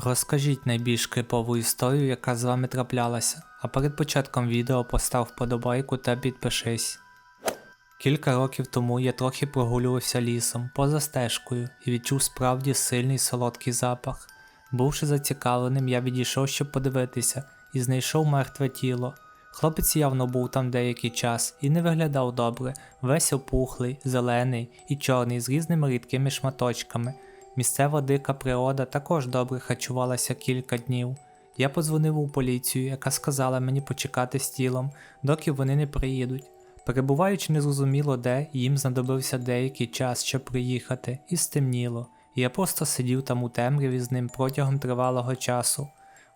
Розкажіть найбільш крипову історію, яка з вами траплялася, а перед початком відео постав вподобайку та підпишись. Кілька років тому я трохи прогулювався лісом поза стежкою і відчув справді сильний солодкий запах. Бувши зацікавленим, я відійшов, щоб подивитися, і знайшов мертве тіло. Хлопець явно був там деякий час і не виглядав добре, весь опухлий, зелений і чорний з різними рідкими шматочками. Місцева дика природа також добре харчувалася кілька днів. Я подзвонив у поліцію, яка сказала мені почекати з тілом, доки вони не приїдуть. Перебуваючи незрозуміло де, їм знадобився деякий час, щоб приїхати, і стемніло. Я просто сидів там у темряві з ним протягом тривалого часу.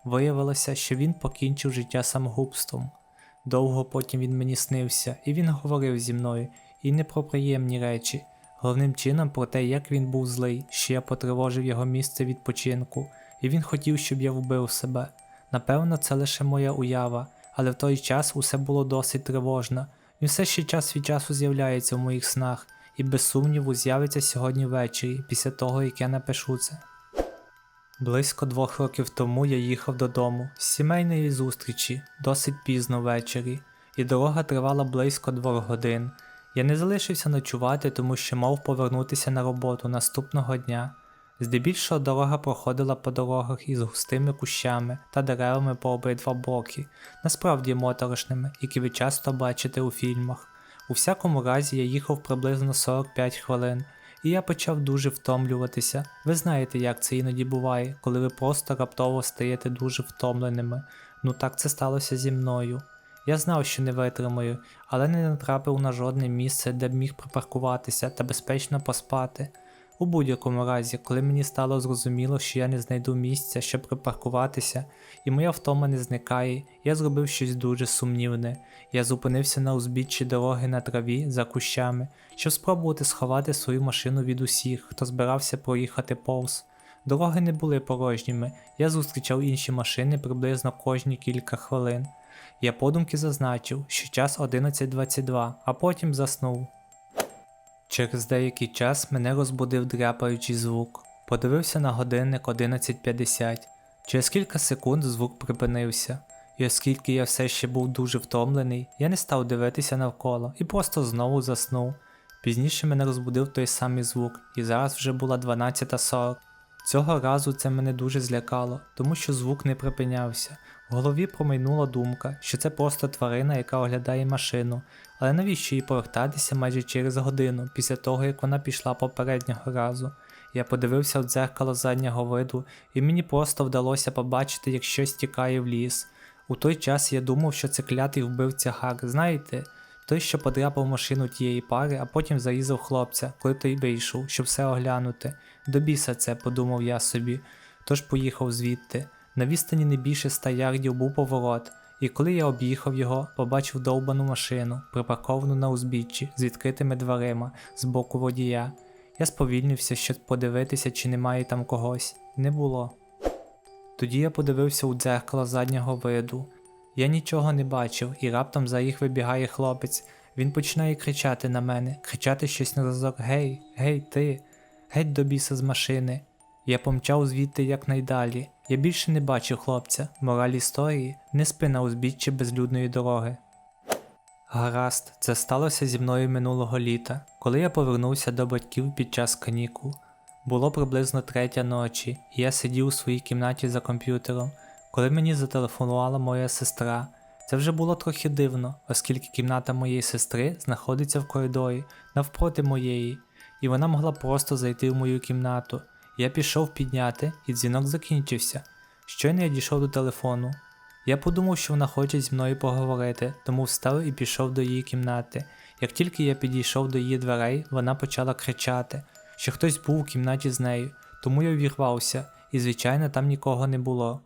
Виявилося, що він покінчив життя самогубством. Довго потім він мені снився, і він говорив зі мною, і не про приємні речі, головним чином про те, як він був злий, що я потривожив його місце відпочинку, і він хотів, щоб я вбив себе. Напевно, це лише моя уява, але в той час усе було досить тривожно. Він все ще час від часу з'являється в моїх снах, і без сумніву з'явиться сьогодні ввечері, після того, як я напишу це. Близько двох років тому я їхав додому з сімейної зустрічі, досить пізно ввечері, і дорога тривала близько двох годин. Я не залишився ночувати, тому що мав повернутися на роботу наступного дня. Здебільшого дорога проходила по дорогах із густими кущами та деревами по обидва боки, насправді моторошними, які ви часто бачите у фільмах. У всякому разі, я їхав приблизно 45 хвилин, і я почав дуже втомлюватися. Ви знаєте, як це іноді буває, коли ви просто раптово стаєте дуже втомленими. Ну так це сталося зі мною. Я знав, що не витримаю, але не натрапив на жодне місце, де б міг припаркуватися та безпечно поспати. У будь-якому разі, коли мені стало зрозуміло, що я не знайду місця, щоб припаркуватися, і моя втома не зникає, я зробив щось дуже сумнівне. Я зупинився на узбіччі дороги на траві за кущами, щоб спробувати сховати свою машину від усіх, хто збирався проїхати повз. Дороги не були порожніми, я зустрічав інші машини приблизно кожні кілька хвилин. Я подумки зазначив, що час 11.22, а потім заснув. Через деякий час мене розбудив дряпаючий звук. Подивився на годинник 11.50. Через кілька секунд звук припинився, і оскільки я все ще був дуже втомлений, я не став дивитися навколо і просто знову заснув. Пізніше мене розбудив той самий звук, і зараз вже була 12.40. Цього разу це мене дуже злякало, тому що звук не припинявся. В голові промайнула думка, що це просто тварина, яка оглядає машину, але навіщо їй повертатися майже через годину після того, як вона пішла попереднього разу. Я подивився в дзеркало заднього виду, і мені просто вдалося побачити, як щось тікає в ліс. У той час я думав, що це клятий вбивця Гак, знаєте, той, що подряпав машину тієї пари, а потім зарізав хлопця, коли той вийшов, щоб все оглянути. До біса це, подумав я собі, тож поїхав звідти. На відстані не більше ста ярдів був поворот, і коли я об'їхав його, побачив довбану машину, припарковану на узбіччі з відкритими дверима з боку водія. Я сповільнився, щоб подивитися, чи немає там когось. Не було. Тоді я подивився у дзеркало заднього виду. Я нічого не бачив, і раптом за їх вибігає хлопець. Він починає кричати на мене, кричати щось на зразок Гей, гей, ти, геть до біса з машини. Я помчав звідти якнайдалі. Я більше не бачив хлопця. Мораль історії не спи на узбіччі безлюдної дороги. Гаразд, це сталося зі мною минулого літа, коли я повернувся до батьків під час канікул. Було приблизно третя ночі, і я сидів у своїй кімнаті за комп'ютером, коли мені зателефонувала моя сестра. Це вже було трохи дивно, оскільки кімната моєї сестри знаходиться в коридорі навпроти моєї, і вона могла просто зайти в мою кімнату. Я пішов підняти, і дзвінок закінчився. Щойно я дійшов до телефону. Я подумав, що вона хоче зі мною поговорити, тому встав і пішов до її кімнати. Як тільки я підійшов до її дверей, вона почала кричати, що хтось був у кімнаті з нею, тому я увірвався, і, звичайно, там нікого не було.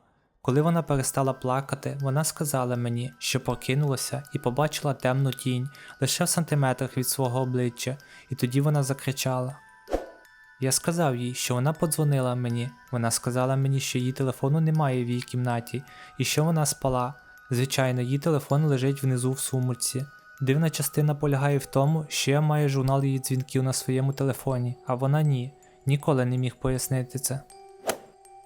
Коли вона перестала плакати, вона сказала мені, що прокинулася і побачила темну тінь лише в сантиметрах від свого обличчя, і тоді вона закричала. Я сказав їй, що вона подзвонила мені. Вона сказала мені, що її телефону немає в її кімнаті і що вона спала. Звичайно, її телефон лежить внизу в сумочці. Дивна частина полягає в тому, що я маю журнал її дзвінків на своєму телефоні, а вона ні. Ніколи не міг пояснити це.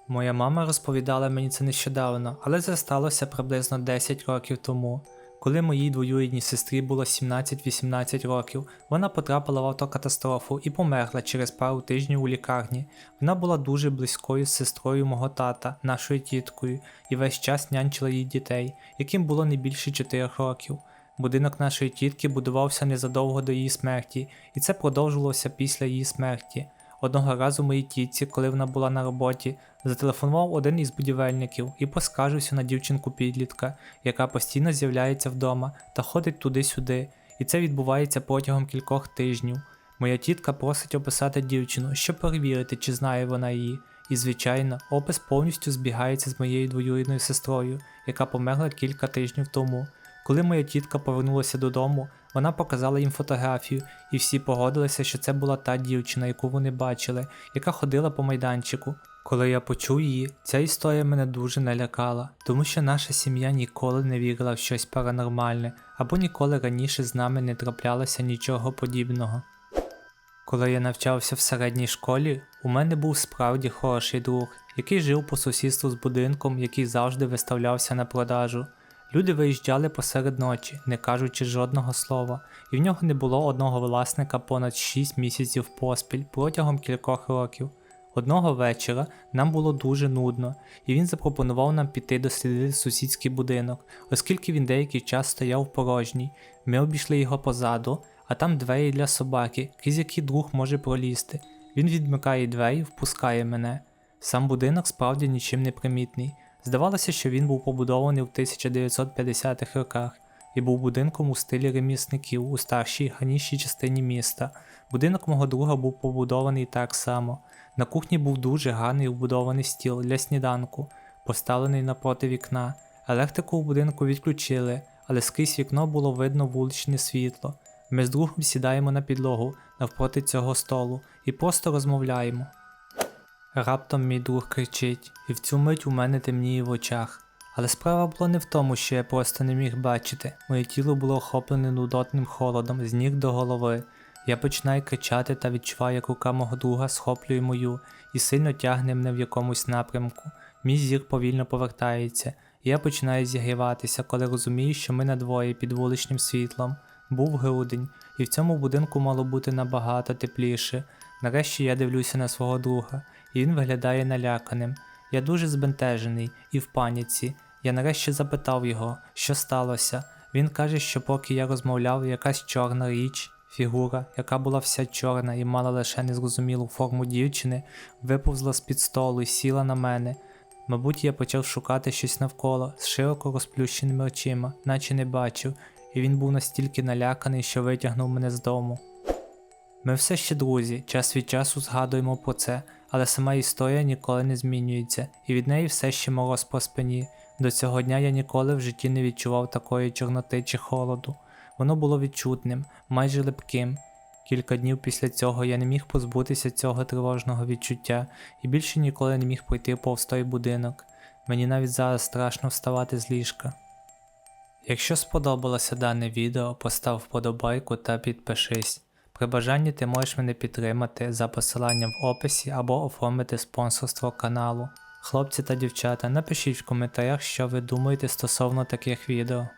Моя мама розповідала мені це нещодавно, але це сталося приблизно 10 років тому. Коли моїй двоюрідній сестрі було 17-18 років, вона потрапила в автокатастрофу і померла через пару тижнів у лікарні. Вона була дуже близькою з сестрою мого тата, нашою тіткою, і весь час нянчила її дітей, яким було не більше 4 років. Будинок нашої тітки будувався незадовго до її смерті, і це продовжувалося після її смерті. Одного разу моїй тітці, коли вона була на роботі, зателефонував один із будівельників і поскаржився на дівчинку підлітка, яка постійно з'являється вдома та ходить туди-сюди, і це відбувається протягом кількох тижнів. Моя тітка просить описати дівчину, щоб перевірити, чи знає вона її. І, звичайно, опис повністю збігається з моєю двоюрідною сестрою, яка померла кілька тижнів тому. Коли моя тітка повернулася додому, вона показала їм фотографію, і всі погодилися, що це була та дівчина, яку вони бачили, яка ходила по майданчику. Коли я почув її, ця історія мене дуже налякала, тому що наша сім'я ніколи не вірила в щось паранормальне, або ніколи раніше з нами не траплялося нічого подібного. Коли я навчався в середній школі, у мене був справді хороший друг, який жив по сусідству з будинком, який завжди виставлявся на продажу. Люди виїжджали посеред ночі, не кажучи жодного слова, і в нього не було одного власника понад 6 місяців поспіль протягом кількох років. Одного вечора нам було дуже нудно, і він запропонував нам піти дослідити сусідський будинок, оскільки він деякий час стояв порожній. Ми обійшли його позаду, а там двері для собаки, крізь які друг може пролізти. Він відмикає двері, впускає мене. Сам будинок справді нічим не примітний. Здавалося, що він був побудований в 1950-х роках і був будинком у стилі ремісників у старшій ганішій частині міста. Будинок мого друга був побудований так само. На кухні був дуже гарний вбудований стіл для сніданку, поставлений напроти вікна. Електрику у будинку відключили, але скрізь вікно було видно вуличне світло. Ми з другом сідаємо на підлогу навпроти цього столу і просто розмовляємо. Раптом мій друг кричить, і в цю мить у мене темніє в очах. Але справа була не в тому, що я просто не міг бачити. Моє тіло було охоплене нудотним холодом з ніг до голови. Я починаю кричати та відчуваю, як рука мого друга схоплює мою і сильно тягне мене в якомусь напрямку. Мій зір повільно повертається, і я починаю зігріватися, коли розумію, що ми надвоє під вуличним світлом. Був грудень, і в цьому будинку мало бути набагато тепліше. Нарешті я дивлюся на свого друга, він виглядає наляканим. Я дуже збентежений і в паніці. Я нарешті запитав його, що сталося. Він каже, що поки я розмовляв, якась чорна річ, фігура, яка була вся чорна і мала лише незрозумілу форму дівчини, виповзла з-під столу і сіла на мене. Мабуть, я почав шукати щось навколо з широко розплющеними очима, наче не бачив, і він був настільки наляканий, що витягнув мене з дому. Ми все ще друзі, час від часу згадуємо про це, але сама історія ніколи не змінюється, і від неї все ще мороз по спині. До цього дня я ніколи в житті не відчував такої чорноти чи холоду. Воно було відчутним, майже липким. Кілька днів після цього я не міг позбутися цього тривожного відчуття і більше ніколи не міг пройти повз той будинок. Мені навіть зараз страшно вставати з ліжка. Якщо сподобалося дане відео, постав вподобайку та підпишись. При бажанні ти можеш мене підтримати за посиланням в описі або оформити спонсорство каналу. Хлопці та дівчата, напишіть в коментарях, що ви думаєте стосовно таких відео.